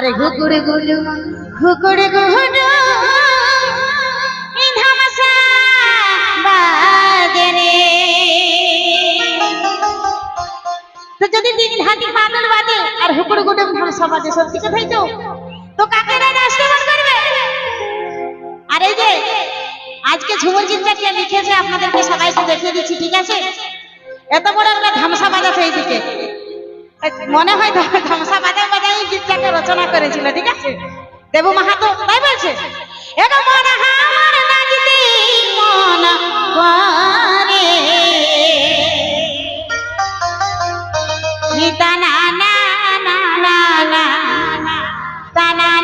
আরে ঘুকুড়ে গুলু ঘুকুড়ে গুহু ধামসা বাজে রে তো যদি তিন ঘাটি বাদল আর হুকুড়ে গুডুম ধামসা বাজে, সত্যি কথাই তো? তো কাকেরা নাচতে করবে? আর এই আজকে ঝুমুর গীতটাকে লিখেছে আপনাদেরকে সবাইকে দেখিয়ে দিচ্ছি, ঠিক আছে? এত বড় একটা ধামসা বাজাচ্ছে এইদিকে। মনে হয় ধ- ধামসা বাজাই বাজাই গীতটাকে রচনা করেছিল ঠিক আছে দেবু মাহাতো তাই বলছে এগো মন মন করে নিতা না না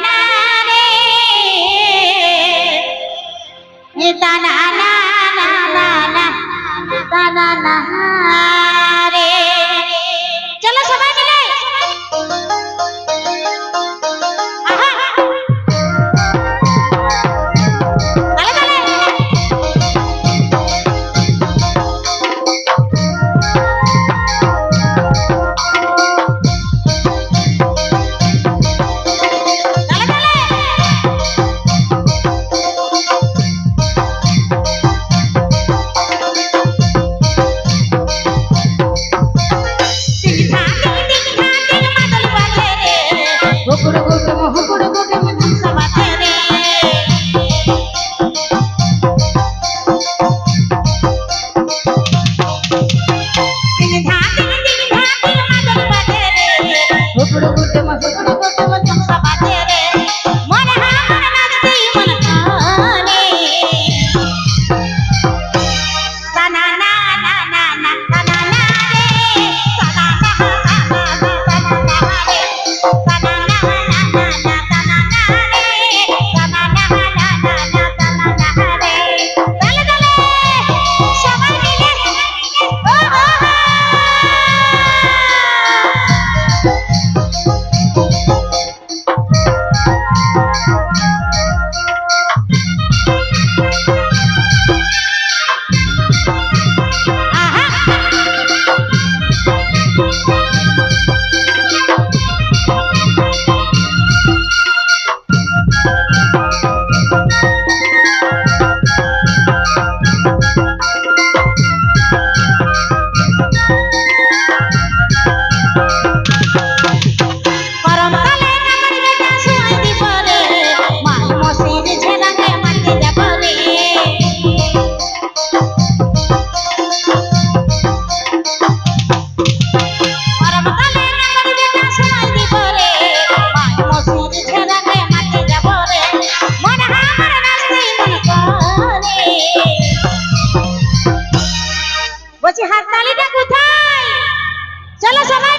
না রে নিতা না না না না না তা না না বলছি হাততালিটা কোথায়? চলো সবাই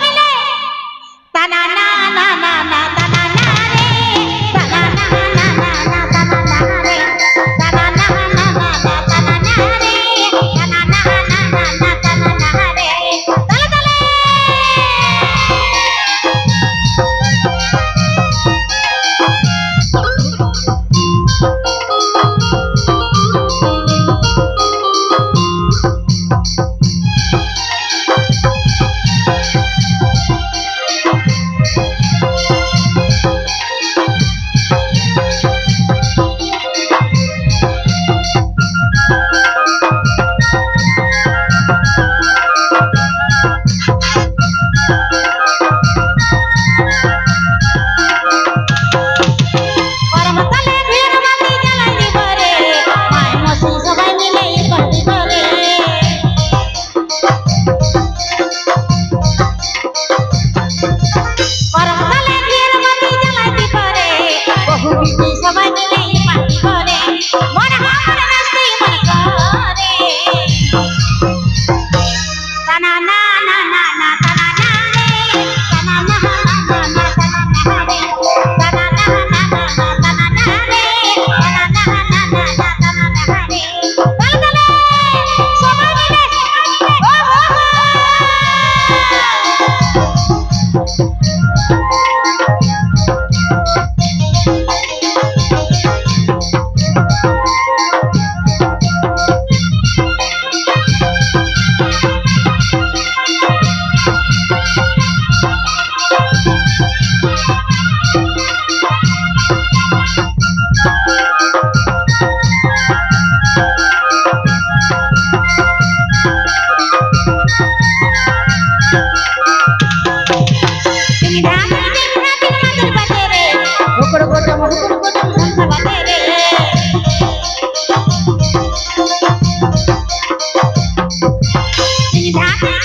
你